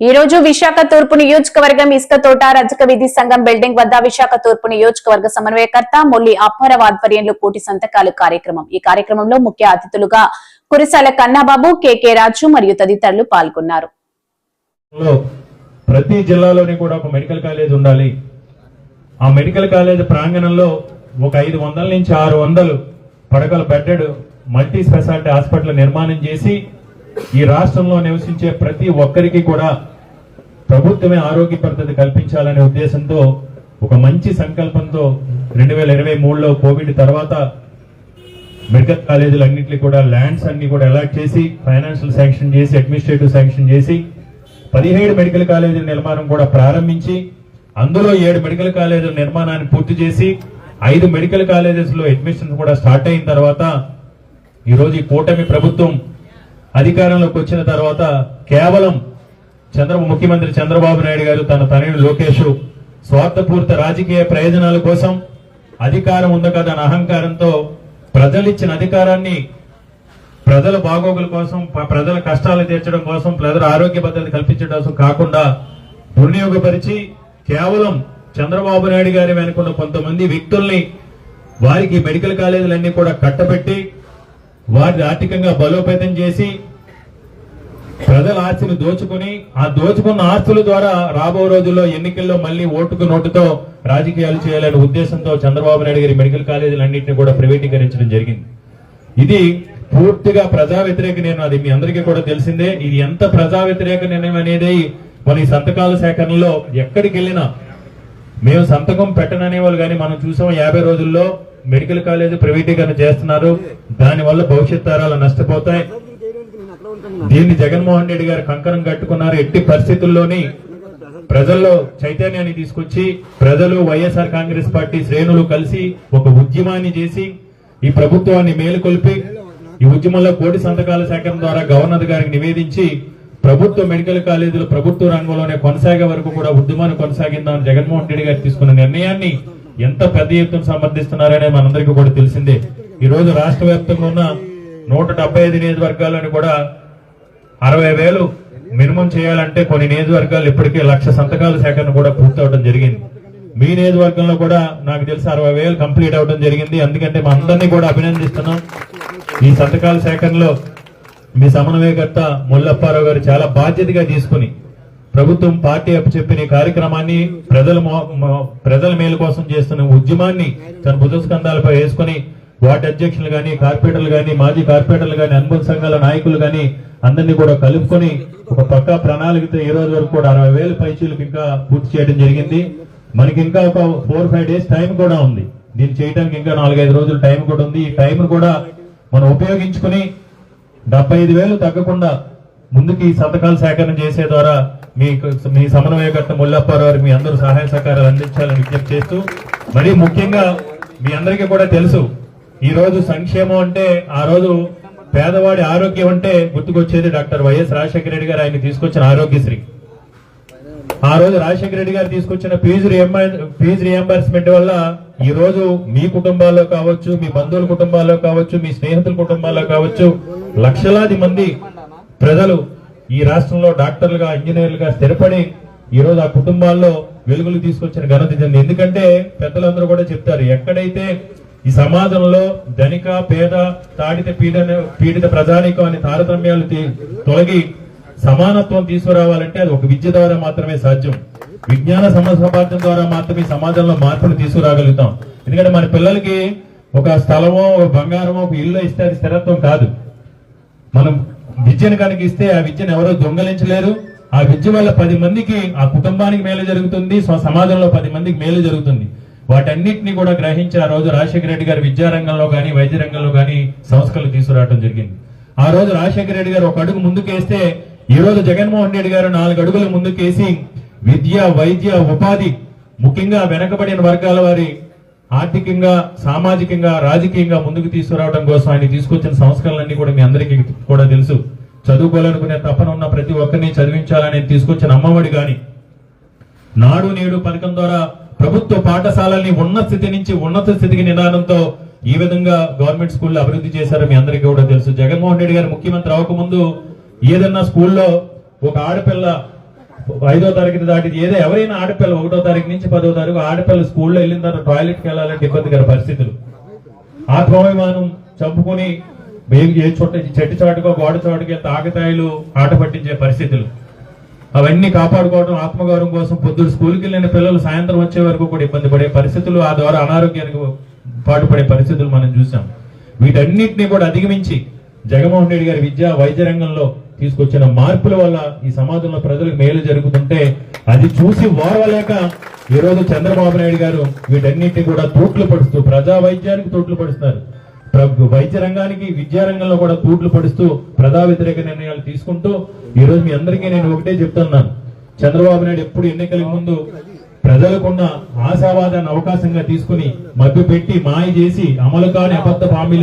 ఈ రోజు విశాఖ తూర్పు నియోజకవర్గం ఇసుక తోట రజక విధి సంఘం బిల్డింగ్ వద్ద విశాఖ తూర్పు నియోజకవర్గ సమన్వయకర్త మొల్లి అప్పారావు ఆధ్వర్యంలో కోటి సంతకాలు కార్యక్రమం. ఈ కార్యక్రమంలో ముఖ్య అతిథులుగా కురిసాల కన్నాబాబు కెకే రాజు మరియు తదితరులు పాల్గొన్నారు. ప్రతి జిల్లాలోని కూడా ఒక మెడికల్ కాలేజ్ ఉండాలి. ఆ మెడికల్ కాలేజ్ ప్రాంగణంలో ఒక ఐదు వందల నుంచి ఆరు వందలు పడకల బెడ్డెడ్ మల్టీ స్పెషాలిటీ హాస్పిటల్ నిర్మాణం చేసి ఈ రాష్ట్రంలో నివసించే ప్రతి ఒక్కరికి కూడా ప్రభుత్వమే ఆరోగ్య పద్ధతి కల్పించాలనే ఉద్దేశంతో ఒక మంచి సంకల్పంతో రెండు వేల ఇరవై మూడులో కోవిడ్ తర్వాత మెడికల్ కాలేజీలు అన్నింటినీ కూడా ల్యాండ్స్ అన్ని కూడా అలాట్ చేసి ఫైనాన్షియల్ శాంక్షన్ చేసి అడ్మినిస్ట్రేటివ్ శాంక్షన్ చేసి పదిహేడు మెడికల్ కాలేజీల నిర్మాణం కూడా ప్రారంభించి అందులో ఏడు మెడికల్ కాలేజీల నిర్మాణాన్ని పూర్తి చేసి ఐదు మెడికల్ కాలేజెస్లో అడ్మిషన్స్ కూడా స్టార్ట్ అయిన తర్వాత ఈరోజు ఈ కూటమి ప్రభుత్వం అధికారంలోకి వచ్చిన తర్వాత కేవలం చంద్ర ముఖ్యమంత్రి చంద్రబాబు నాయుడు గారు తన తనయుడు లోకేష్ స్వార్థపూర్త రాజకీయ ప్రయోజనాల కోసం అధికారం ఉంది కదా అహంకారంతో ప్రజలిచ్చిన అధికారాన్ని ప్రజల బాగోగుల కోసం ప్రజల కష్టాలు తీర్చడం కోసం ప్రజల ఆరోగ్య భద్రత కల్పించడం కోసం కాకుండా దుర్వినియోగపరిచి కేవలం చంద్రబాబు నాయుడు గారి వెనుకున్న కొంతమంది వ్యక్తుల్ని వారికి మెడికల్ కాలేజీలన్నీ కూడా కట్టబెట్టి వారిని ఆర్థికంగా బలోపేతం చేసి ప్రజల ఆస్తులు దోచుకుని ఆ దోచుకున్న ఆస్తుల ద్వారా రాబో రోజుల్లో ఎన్నికల్లో మళ్ళీ ఓటుకు నోటుతో రాజకీయాలు చేయాలనే ఉద్దేశంతో చంద్రబాబు నాయుడు గారి మెడికల్ కాలేజీలన్నింటినీ కూడా ప్రైవేటీకరించడం జరిగింది. ఇది పూర్తిగా ప్రజా వ్యతిరేక నిర్ణయం. అది మీ అందరికీ కూడా తెలిసిందే. ఇది ఎంత ప్రజా వ్యతిరేక నిర్ణయం అనేది మన ఈ సంతకాల సేకరణలో ఎక్కడికి వెళ్ళినా మేము సంతకం పెట్టననే వాళ్ళు కానీ మనం చూసాం యాభై రోజుల్లో మెడికల్ కాలేజ్ ప్రైవేటీకరణ చేస్తున్నారు. దానివల్ల భవిష్యత్ తరాలు నష్టపోతాయి. దీన్ని జగన్మోహన్ రెడ్డి గారు కంకణం కట్టుకున్నారు. ఎట్టి పరిస్థితుల్లోని ప్రజల్లో చైతన్యాన్ని తీసుకొచ్చి ప్రజలు వైఎస్ఆర్ కాంగ్రెస్ పార్టీ శ్రేణులు కలిసి ఒక ఉద్యమాన్ని చేసి ఈ ప్రభుత్వాన్ని మేలుకొల్పి ఈ ఉద్యమంలో కోటి సంతకాల సేకరణ ద్వారా గవర్నర్ గారికి నివేదించి ప్రభుత్వ మెడికల్ కాలేజీలు ప్రభుత్వ రంగంలోనే కొనసాగే వరకు కూడా ఉద్యమాన్ని కొనసాగిందామని జగన్మోహన్ రెడ్డి గారు తీసుకున్న నిర్ణయాన్ని ఎంత పెద్ద ఎత్తున సమర్థిస్తున్నారనే మనందరికీ కూడా తెలిసిందే. ఈ రోజు రాష్ట్ర వ్యాప్తంగా ఉన్న నూట డెబ్బై ఐదు నియోజకవర్గాలను కూడా అరవై వేలు మినిమం చేయాలంటే కొన్ని నియోజకవర్గాలు ఇప్పటికే లక్ష సంతకాల సేకరణ కూడా పూర్తవడం జరిగింది. మీ నియోజకవర్గంలో కూడా నాకు తెలిసి అరవై వేలు కంప్లీట్ అవడం జరిగింది. అందుకంటే మా అందరినీ కూడా అభినందిస్తున్నాం. ఈ సంతకాల సేకరణలో మీ సమన్వయకర్త ముల్లప్పారావు గారు చాలా బాధ్యతగా తీసుకుని ప్రభుత్వం పార్టీ చెప్పిన కార్యక్రమాన్ని ప్రజల ప్రజల మేలు కోసం చేస్తున్న ఉద్యమాన్ని తన భుజస్కంధాలపై వేసుకుని వార్డు అధ్యక్షులు కానీ కార్పొరేటర్లు కానీ మాజీ కార్పొరేటర్లు కానీ అనుబంధ సంఘాల నాయకులు కానీ అందరినీ కూడా కలుపుకొని ఒక పక్కా ప్రణాళికతో ఈ రోజు వరకు కూడా అరవై వేల పైచీలకు ఇంకా పూర్తి చేయడం జరిగింది. మనకి ఇంకా ఒక ఫోర్ ఫైవ్ డేస్ టైం కూడా ఉంది. దీన్ని చేయడానికి ఇంకా నాలుగైదు రోజులు టైం కూడా ఉంది. ఈ టైం కూడా మనం ఉపయోగించుకుని డెబ్బై ఐదు వేలు తగ్గకుండా ముందుకి సంతకాలు సేకరణ చేసే ద్వారా మీ మీ సమన్వయకర్త ముల్లప్పారావు మీ అందరూ సహాయ సహకారాలు అందించాలని విజ్ఞప్తి చేస్తూ మరీ ముఖ్యంగా మీ అందరికీ కూడా తెలుసు ఈ రోజు సంక్షేమం అంటే ఆ రోజు పేదవాడి ఆరోగ్యం అంటే గుర్తుకొచ్చేది డాక్టర్ వైఎస్ రాజశేఖర రెడ్డి గారు. ఆయన తీసుకొచ్చిన ఆరోగ్యశ్రీ. ఆ రోజు రాజశేఖర రెడ్డి గారు తీసుకొచ్చిన ఫీజు రియంబర్ ఫీజు రియంబర్స్మెంట్ వల్ల ఈ రోజు మీ కుటుంబాల్లో కావచ్చు మీ బంధువుల కుటుంబాల్లో కావచ్చు మీ స్నేహితుల కుటుంబాల్లో కావచ్చు లక్షలాది మంది ప్రజలు ఈ రాష్ట్రంలో డాక్టర్లుగా ఇంజనీర్లుగా స్థిరపడి ఈ రోజు ఆ కుటుంబాల్లో వెలుగులు తీసుకొచ్చిన ఘనత చెంది ఎందుకంటే పెద్దలందరూ కూడా చెప్తారు ఎక్కడైతే ఈ సమాజంలో ధనిక పేద తాడిత పీడన పీడిత ప్రజానికం అనే తారతమ్యాలు తొలగి సమానత్వం తీసుకురావాలంటే అది ఒక విద్య ద్వారా మాత్రమే సాధ్యం. విజ్ఞాన సమాజం ద్వారా మాత్రమే సమాజంలో మార్పులు తీసుకురాగలుగుతాం. ఎందుకంటే మన పిల్లలకి ఒక స్థలమో ఒక బంగారమో ఒక ఇల్లు ఇస్తే అది స్థిరత్వం కాదు. మనం విద్యను కనుక ఇస్తే ఆ విద్యను ఎవరో దొంగలించలేరు. ఆ విద్య వల్ల పది మందికి ఆ కుటుంబానికి మేలు జరుగుతుంది సమాజంలో పది మందికి మేలు జరుగుతుంది. వాటన్నిటిని కూడా గ్రహించి ఆ రోజు రాజశేఖర రెడ్డి గారు విద్యారంగంలో గాని వైద్య రంగంలో గాని సంస్కరణలు తీసుకురావడం జరిగింది. ఆ రోజు రాజశేఖర రెడ్డి గారు ఒక అడుగు ముందుకేస్తే ఈ రోజు జగన్మోహన్ రెడ్డి గారు నాలుగు అడుగులు ముందుకేసి విద్య వైద్య ఉపాధి ముఖ్యంగా వెనకబడిన వర్గాల వారి ఆర్థికంగా సామాజికంగా రాజకీయంగా ముందుకు తీసుకురావడం కోసం ఆయన తీసుకొచ్చిన సంస్కరణలన్నీ కూడా మీ అందరికీ కూడా తెలుసు. చదువుకోవాలనుకునే తపన ఉన్న ప్రతి ఒక్కరిని చదివించాలని తీసుకొచ్చిన అమ్మఒడి కానీ నాడు నేడు పథకం ద్వారా ప్రభుత్వ పాఠశాలల్ని ఉన్నత స్థితి నుంచి ఉన్నత స్థితికి నిదానంతో ఈ విధంగా గవర్నమెంట్ స్కూల్లో అభివృద్ధి చేశారు మీ అందరికీ కూడా తెలుసు. జగన్మోహన్ రెడ్డి గారు ముఖ్యమంత్రి అవ్వకముందు ఏదన్నా స్కూల్లో ఒక ఆడపిల్ల ఐదో తరగతి దాటి ఏదో ఎవరైనా ఆడపిల్ల ఒకటో తారీఖు నుంచి పదో తారీఖు ఆడపిల్ల స్కూల్లో వెళ్ళిన తర్వాత టాయిలెట్కి వెళ్ళాలంటే ఇబ్బందికర పరిస్థితులు. ఆత్మాభిమానం చంపుకొని ఏ- ఏ చోట చెట్టు చాటుకో గోడ చాటుకి తాగతాయిలు ఆట పట్టించే పరిస్థితులు. అవన్నీ కాపాడుకోవడం ఆత్మగౌరవం కోసం పొద్దుడు స్కూల్కి వెళ్ళిన పిల్లలు సాయంత్రం వచ్చే వరకు కూడా ఇబ్బంది పడే పరిస్థితులు ఆ ద్వారా అనారోగ్యానికి పాటుపడే పరిస్థితులు మనం చూసాం వీటన్నిటిని కూడా అధిగమించి జగన్మోహన్ రెడ్డి గారి విద్యా వైద్య రంగంలో తీసుకొచ్చిన మార్పుల వల్ల ఈ సమాజంలో ప్రజలకు మేలు జరుగుతుంటే అది చూసి ఓర్వలేక ఈ రోజు చంద్రబాబు నాయుడు గారు వీటన్నిటిని కూడా తూట్లు పడుస్తూ ప్రజా వైద్యానికి తూట్లు పడుస్తున్నారు. వైద్య రంగానికి విద్యా రంగంలో కూడా తూట్లు పడుస్తూ ప్రజా వ్యతిరేక నిర్ణయాలు తీసుకుంటూ ఈ రోజు మీ అందరికీ నేను ఒకటే చెప్తున్నాను. చంద్రబాబు నాయుడు ఎప్పుడు ఎన్నికలకు ముందు ప్రజలకున్న ఆశావాదాన్ని అవకాశంగా తీసుకుని మభ్యపెట్టి మాయ చేసి అమలు కాని అబద్ధ హామీలతో